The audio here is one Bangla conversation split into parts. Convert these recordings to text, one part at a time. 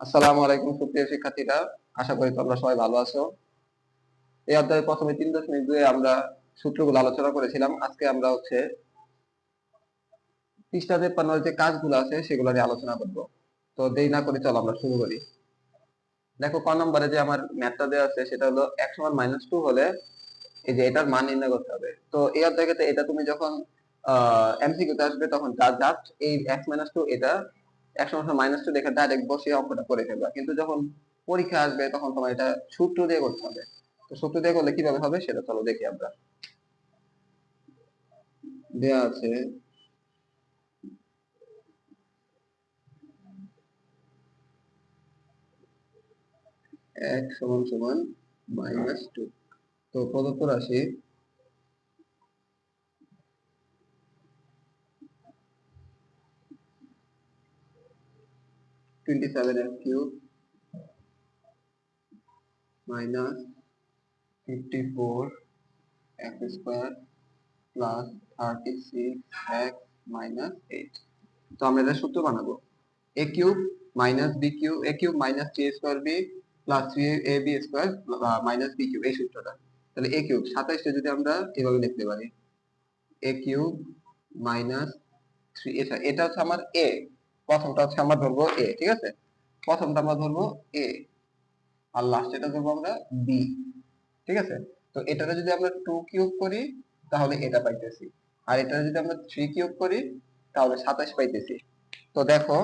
আসসালামু আলাইকুম সুপ্রিয় শিক্ষার্থীরা, আশা করি তোমরা সবাই ভালো আছো। এই অধ্যায়ে প্রথমে তিন দশমিক আমরা সূত্রগুলো আলোচনা করেছিলাম। আজকে আমরা হচ্ছে পৃষ্ঠা তেপ্পান্নর যে কাজগুলো আছে, সেগুলো নিয়ে আলোচনা করব। তো দেরি না করে চলো আমরা শুরু করি। দেখো, ক নম্বরে যে আমার ম্যাথটা দেওয়া আছে, সেটা হলো এক সমান মাইনাস টু হলে এই যে এটার মান নির্ণয় করতে হবে। তো এই অধ্যায়তে এটা তুমি যখন এমসিকিউতে আসবে, তখন জাস্ট এই এক্স মাইনাস টু এটা সময় মাইনাস টু দেখে ডাইরেক্ট বসে অঙ্কটা করে ফেলবা। কিন্তু যখন পরীক্ষা আসবে, তখন তোমার এটা সূত্র দিয়ে করতে হবে। তো সূত্র দিয়ে করলে কীভাবে হবে সেটা চলো দেখি আমরা। দেয়া আছে এক সমান সমান মাইনাস টু তো প্রদত্ত রাশি twenty seven x cube minus fifty four x square তো আমরা এটা সূত্র বানাবো। A cube minus b cube a cube minus three square b plus three a b square minus b cube এই সূত্রটা। তাহলে এ কিউব সাতাইশটা যদি আমরা এভাবে লিখতে পারি। এ কিউব মাইনাস থ্রি এটা এটা হচ্ছে আমার এ প্রথমটা হচ্ছে আমরা ধরবো এ ঠিক আছে? প্রথমটা আমরা ধরবো এ আর লাস্ট এটা ধরবো আমরা বি ঠিক আছে? তো এটারে যদি আমরা টু কিউব করি, তাহলে এটা পাইতেছি। আর এটা যদি আমরা থ্রি কিউব করি, তাহলে সাতাশ পাইতেছি। তো দেখো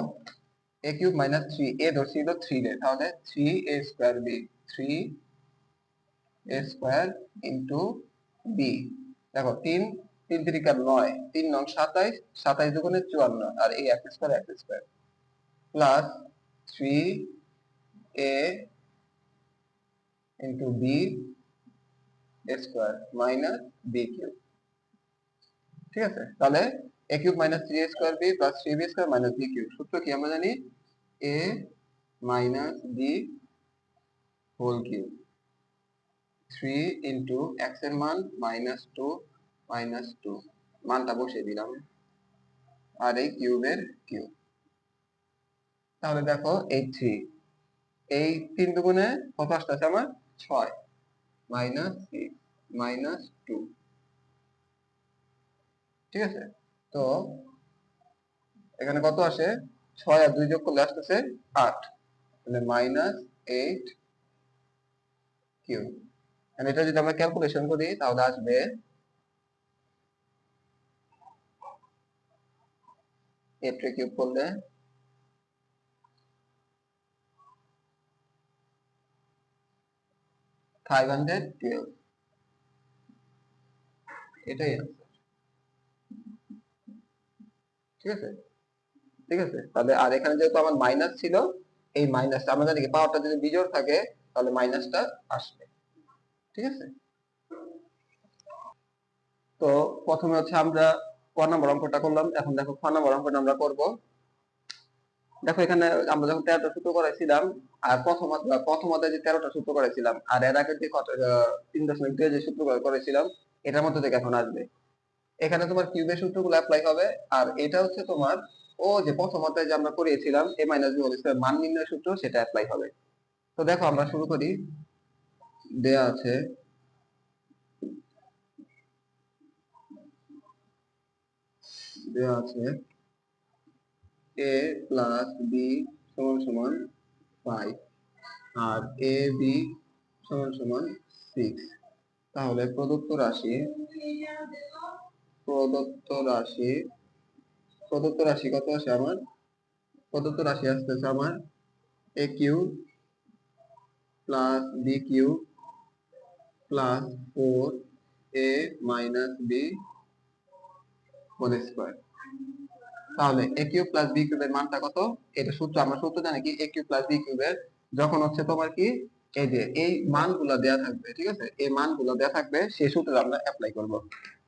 a cube minus three a ধরছি হলো থ্রি রে তাহলে three a square b three a square into b দেখো, তিন তিন তিরিকা নয়, তিন নং সাতাইশ সাতাইশ দুগুণে চুয়ান্ন, আর এই এক স্কোয়ার এক square plus three a into b square minus b cube ঠিক আছে? তাহলে a cube minus three square b plus three b square minus b cube সূত্র কি আমরা জানি? A minus b whole cube three into এক্সের মান মাইনাস টু মাইনাস টু মানটা বসিয়ে দিলাম। আর এই কিউবের কিউব। তাহলে দেখো এই থ্রি এই তিন দুগুণে কত আসতেছে আমার ছয় মাইনাস সিক্স মাইনাস টু ঠিক আছে? তো এখানে কত আসে? ছয় আর দুই যোগ করলে আসতেছে আট। তাহলে মাইনাস এইট কিউ এটা যদি আমরা ক্যালকুলেশন করি, তাহলে আসবে এইট কিউব করলে ফাইভ হান্ড্রেড টুয়েলভ এটাই ঠিক আছে? ঠিক আছে? তাহলে আর এখানে যেহেতু আমার মাইনাস ছিল, এই মাইনাসটা আমরা জানি পাওয়ারটা যদি বিজোড় থাকে, তাহলে মাইনাসটা আসবে। ঠিক আছে? তো প্রথমে হচ্ছে আমরা ক নম্বর অঙ্কটা করলাম। এখন দেখো খ নম্বর অঙ্কটা আমরা করব। দেখো এখানে আমরা যখন তেরোটা সূত্র করাইছিলাম আর প্রথম প্রথম অধ্যায়ে যে তেরোটা সূত্র করেছিলাম, আর এর আগে যে কত- তিন দশমিক দুই যে সূত্র করেছিলাম, এটার মধ্যে থেকে এখন আসবে। এখানে তোমার কিউবের সূত্রগুলো অ্যাপ্লাই হবে, আর এটা হচ্ছে তোমার, ও যে প্রথম অধ্যায়ে যে আমরা করিয়েছিলাম a minus b whole square মান নির্ণয় সূত্র, সেটা অ্যাপ্লাই হবে। তো দেখো আমরা শুরু করি। দেয়া আছে দেয়া আছে এ প্লাস বি সমান সমান ফাইভ আর এ বি সমান সমান সিক্স তাহলে প্রদত্ত রাশি প্রদত্ত রাশি প্রদত্ত রাশি কত আসে আমার? প্রদত্ত রাশি আসতেছে আমার a cube plus b cube plus four a minus b whole square তাহলে এ কিউব প্লাস বি কিউবের মানটা কত? এটা সূত্র, আমরা সূত্র জানি কি? এ কিউব প্লাস বি কিউবের যখন হচ্ছে তোমার কি? এই যে, এই মানগুলো দেয়া থাকবে, ঠিক আছে? এই মানগুলো দেয়া থাকবে, সেই সূত্র আমরা অ্যাপ্লাই করব।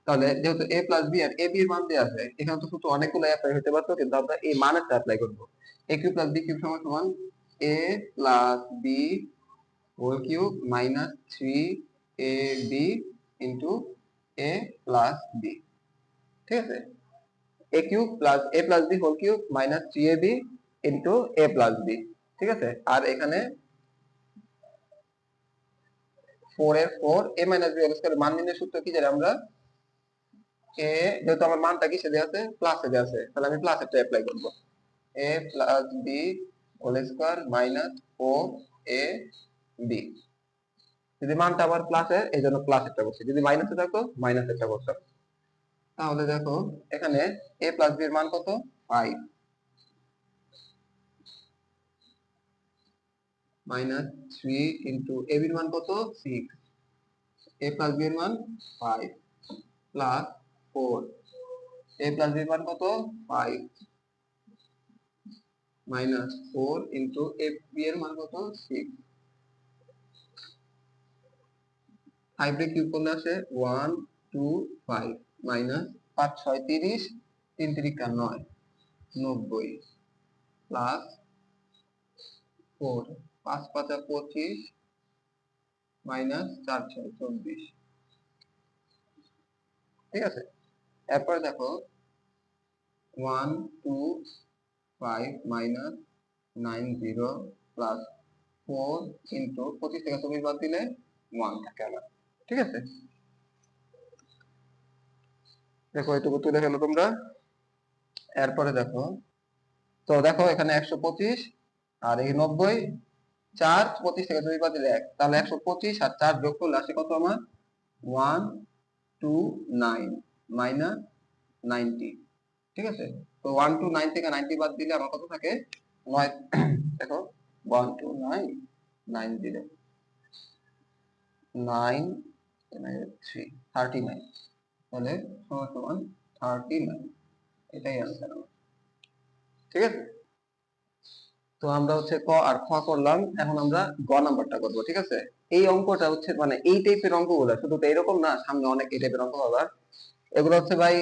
তাহলে যেহেতু a প্লাস বি আর a b এর মান দেয়া আছে, এখানে তো সূত্র অনেকগুলো অ্যাপ্লাই হতে পারতো, কিন্তু আমরা এই মানেরটা অ্যাপ্লাই করব। A cube plus b cube সমান সমান a plus b whole cube minus three a b into a plus b ঠিক আছে? A cube plus a plus b whole cube minus three a b into a b ঠিক আছে? আর এখানে ফোর এর ফোর এ মাইনাস বি মান নির্ণয়ের সূত্র কি জানি আমরা? এ যেহেতু আমার মানটা কিসে দেওয়া আছে? প্লাসে দেওয়া আছে। তাহলে আমি প্লাস একটা অ্যাপ্লাই করব। A plus b whole square minus O a B যদি মানটা আবার প্লাসের এই জন্য প্লাস একটা করছি যদি মাইনাসে থাকতো মাইনাস একটা করতাম তাহলে দেখো, এখানে এ প্লাস বি এর মান কত? Five minus three into a বির মান কত? সিক্স এ প্লাস বি এর মান five plus four a plus b এর মান কত? Five minus four into a b এর মান কত? সিক্স ফাইভ রে কিউব করলে আসে ওয়ান টু ফাইভ মাইনাস পাঁচ ছয় তিরিশ, তিন তিরিকা নয়, নব্বই প্লাস ফোর পাঁচ পাঁচা পঁচিশ মাইনাস চার ছয় চব্বিশ। ঠিক আছে? এরপরে দেখো one two five minus nine zero plus four into পঁচিশ থেকে চব্বিশ বাদ দিলে ওয়ান থাকে আমার ঠিক আছে? দেখো, এটুকু তুলে ফেলো তোমরা। এরপরে দেখো, তো দেখো এখানে একশো পঁচিশ আর এই নব্বই, চার পঁচিশ থেকে দুই দিলে এক। তাহলে একশো পঁচিশ আর চার যোগ করলে আসে কত আমার? One, two, nine, minus ninety. ঠিক আছে? তো ওয়ান, টু, নাইন থেকে নাইনটি বাদ দিলে আমার কত থাকে? নয়, দেখো, one, two, nine nine zero nine three, thirty nine. তাহলে সমান থার্টি নাইন এটাই আমার ঠিক আছে? তো আমরা হচ্ছে ক আর খ করলাম, এখন আমরা গ নাম্বারটা করব, ঠিক আছে? এই অঙ্কটা হচ্ছে মানে এই টাইপের অঙ্কগুলো, শুধু তো এরকম না, সামনে অনেক এই টাইপের অঙ্ক পাবা এগুলো হচ্ছে ভাই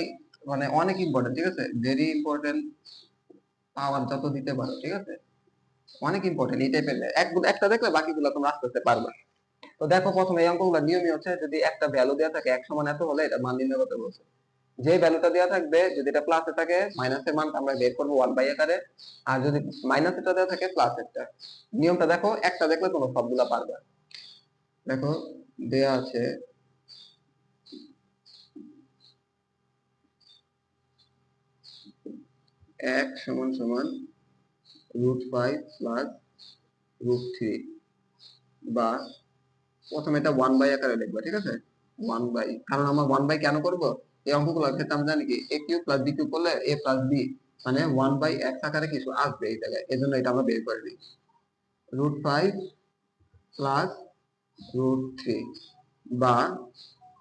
মানে অনেক ইম্পর্টেন্ট ঠিক আছে? ভেরি ইম্পর্টেন্ট পাওয়ার যত দিতে পারো, ঠিক আছে? অনেক ইম্পর্টেন্ট এই টাইপের একটা দেখলে বাকিগুলো তোমরা আস্তে আস্তে পারবে। তো দেখো প্রথমে এই অঙ্কগুলো নিয়মই হচ্ছে যদি একটা ভ্যালু দেওয়া থাকে এক সমান এত হলে এটা মান নির্ণয় করতে বলছে। যে ভ্যালুটা দেওয়া থাকবে, যদি এটা প্লাসে থাকে মাইনাসের মান আমরা বের করব ওয়ান বাই আকারে। আর যদি মাইনাস এটা দেওয়া থাকে প্লাস একটা নিয়মটা দেখো, একটা দেখলে তোমরা সবগুলা পারবে। দেখো, দেয়া আছে এক সমান সমান root five plus root three বা প্রথমে এটা ওয়ান বাই আকারে লিখবা, ঠিক আছে? ওয়ান বাই কারণ আমরা ওয়ান বাই কেন করব? এই অঙ্কগুলোর ক্ষেত্রে জানি কি a cube plus b cube করলে এ প্লাস বি মানে ওয়ান বাই এক্স আকারে কিছু আসবে এই জায়গায়। এই জন্য এটা আমরা বের করে দিই। Root five plus root three বা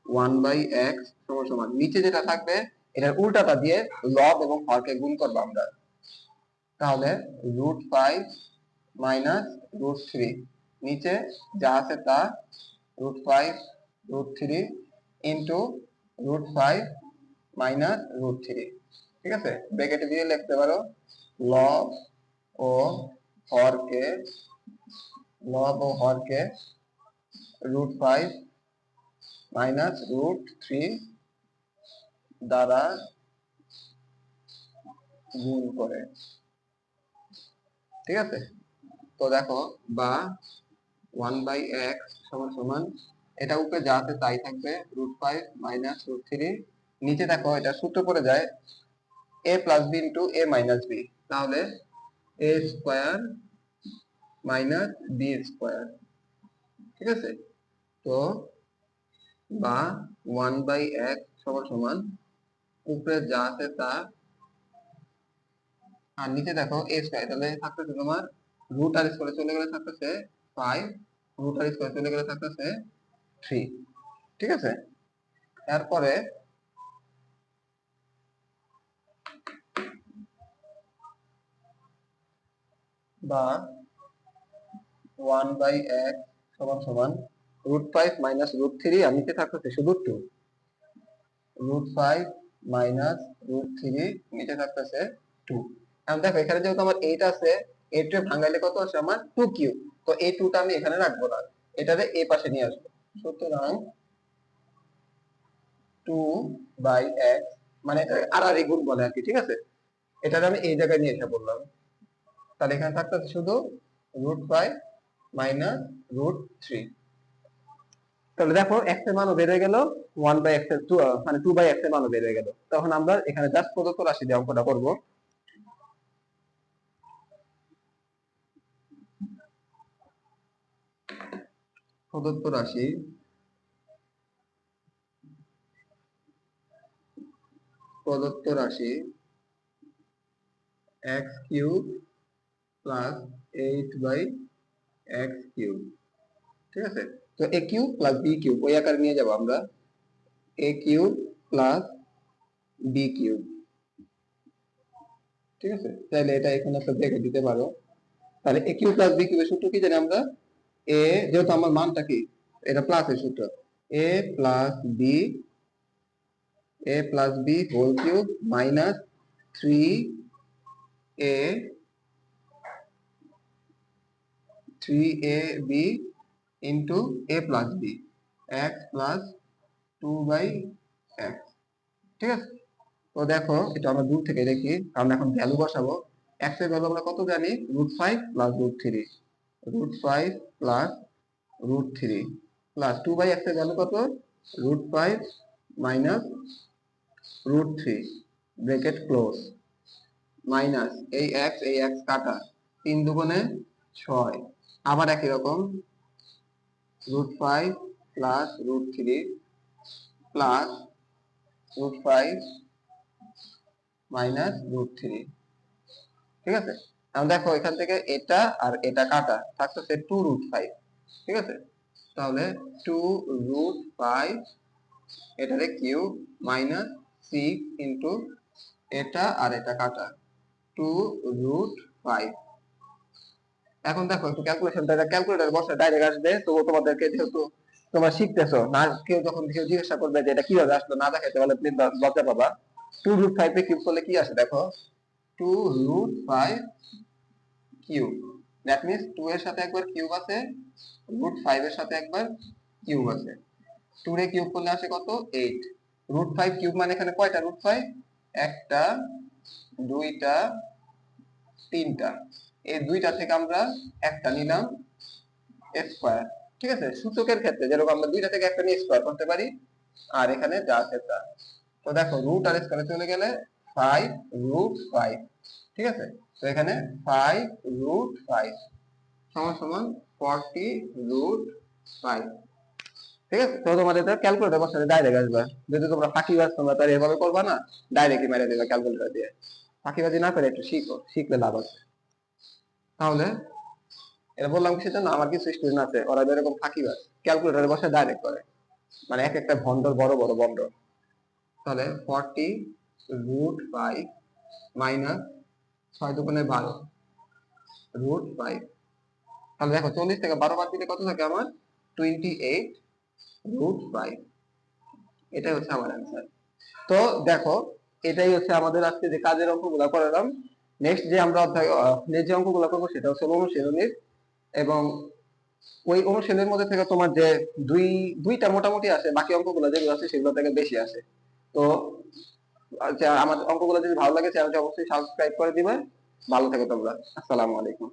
ওয়ান বাই এক্স সমান সমান। নিচে যেটা থাকবে, এটার উল্টাটা দিয়ে লব এবং হরকে গুণ করব আমরা। তাহলে root five minus root three নিচে, যা আছে তা root five root three into root five minus root three ঠিক আছে? ব্র্যাকেটে দিয়ে লিখতে পারো লব ও হরকে লব ও হরকে root five minus root three দ্বারা গুণ করে। ঠিক আছে? তো দেখো, বা ওয়ান বাই এক্স সমান সমান, এটা উপরে যা আছে তাই থাকবে root five minus root three. নিচে দেখো এটা সূত্র পড়ে যায় a plus b into a minus b. তাহলে a square minus b square, ঠিক আছে? তো বা ওয়ান বাই এক্স সমান সমান, উপরে যা আছে তা। আর নিচে দেখো এ স্কোয়ার, তাহলে থাকতেছে তোমার রুট আর স্কোয়ারে চলে গেলে থাকতেছে ফাইভ রুট বা ওয়ান বাই এক্স সমান সমান root five minus root three নিচে থাকতেছে? শুধু two root five minus root three নিচে থাকতেছে টু এখন দেখো, এখানে যেহেতু আমার এইট আছে এইট ভাঙাইলে কত আছে আমার টু কিউ তো এই টুটা আমি এখানে রাখব না। এটারে এ পাশে নিয়ে আসব। সুতরাং টু বাই এক্স মানে এটা আর আর গুণ বলে আর কি, ঠিক আছে? এটারে আমি এই জায়গায় নিয়ে এসে বললাম। তাহলে এখানে থাকতেছে শুধু root by minus root three তাহলে দেখো এক্সের মানও বেড়ে গেল। ওয়ান বাই এক্সের মানে টু বাই এক্সের মানও বেড়ে গেল। তখন আমরা এখানে জাস্ট প্রদত্ত রাশি দিয়ে অঙ্কটা করব। প্রদত্ত রাশি প্রদত্ত রাশি x cube plus eight by x cube ঠিক আছে? তো a cube plus b cube ওই আকারে নিয়ে যাব আমরা। A cube plus b cube ঠিক আছে? তাহলে এটা এখানে একটা দেখে দিতে পারো। তাহলে এ কিউব প্লাস বি কিউবের সূত্র কি জানি আমরা? এ যেহেতু আমার মানটা কি? এটা প্লাসের সূত্র। A plus b a plus b whole cube minus three a three a b into a plus b x plus two by x ঠিক আছে? তো দেখো, এটা আমরা দূর থেকে দেখি আমরা এখন ভ্যালু বসাবো। এক্সের ভ্যালু আমরা কত জানি? Root five plus root three root five plus root three plus two by এর ভ্যালু কত? Root five minus root three bracket close minus এই এক্স এই এক্স কাটা তিন দুগুণে ছয়। আবার একই রকম root five plus root three plus root five minus root three ঠিক আছে? দেখো এখান থেকে এটা আর এটা কাটা থাকতেছে টু রুট ফাইভ ঠিক আছে? তাহলে টু রুট ফাইভ এটারে কিউব মাইনাস সিক্স ইন্টু এটা আর এটা কাটা টু রুট ফাইভ এখন দেখো একটু ক্যালকুলেশনটা ক্যালকুলেটর বসে ডাইরেক্ট আসবে, তো তোমাদেরকে যেহেতু তোমরা শিখতেছো, না কেউ যখন কেউ জিজ্ঞাসা করবে যে এটা কীভাবে আসলো না দেখাইতে পারলে প্লিজ লজ্জা পাবা। Two root five a cube করলে কি আসে দেখো? Two root five cube. That means two এর সাথে একবার কিউব আছে রুট ফাইভ এর সাথে একবার কিউব আছে। টু রে কিউব করলে আসে কত? এইট রুট ফাইভ কিউব মানে এখানে কয়টা রুট ফাইভ একটা, দুইটা, তিনটা। এই দুইটা থেকে আমরা একটা নিলাম স্কোয়ার ঠিক আছে? সূচকের ক্ষেত্রে যেরকম আমরা দুইটা থেকে একটা নিয়ে স্কোয়ার করতে পারি, আর এখানে যা আছে তা। তো দেখো রুট আর স্কোয়ারে চলে গেলে ফাইভ রুট ফাইভ ঠিক আছে? তো এখানে ফাইভ রুট ফাইভ সমান সমান ফর্টি রুট ফাইভ ঠিক আছে? তো তোমাদের ক্যালকুলেটর বসালে ডাইরেক্ট আসবে। যদি তোমরা ফাঁকিবাজ, তোমরা তাহলে এভাবে করবা না ডাইরেক্টই মেরে দেবে ক্যালকুলেটর দিয়ে। ফাঁকিবাজি না করে একটু শিখো, শিখলে লাভ আছে। তাহলে এটা বললাম কি সেটা না আমার কিছু স্টুডেন্ট আছে, ওরা এরকম ফাঁকিবাজ ক্যালকুলেটরে বসে ডাইরেক্ট করে। মানে এক একটা ভন্ডর বড় বড় বন্ড তাহলে ফর্টি রুট ফাইভ মাইনাস ছয় দুগুণে বারো। রুট ফাইভ তাহলে দেখো চল্লিশ থেকে বারো বাদ দিলে কত থাকে আমার? টোয়েন্টি এইট রুট ফাইভ এটাই হচ্ছে আমার অ্যান্সার তো দেখো, এটাই হচ্ছে আমাদের আজকে যে কাজের অঙ্কগুলো করালাম নেক্সট যে আমরা অধ্যায় নেক্সট যে অঙ্কগুলো করব সেটা হচ্ছে অনুশীলনীর। এবং ওই অনুশীলনের মধ্যে থেকে তোমার যে দুই, দুইটা মোটামুটি আছে বাকি অঙ্কগুলো যেগুলো আছে সেগুলো থেকে বেশি আছে তো অঙ্ক অঙ্কগুলো যদি ভালো লাগে চ্যানেলটি অবশ্যই সাবস্ক্রাইব করে দিবে। ভালো থেকো তোমরা। আসসালামু আলাইকুম।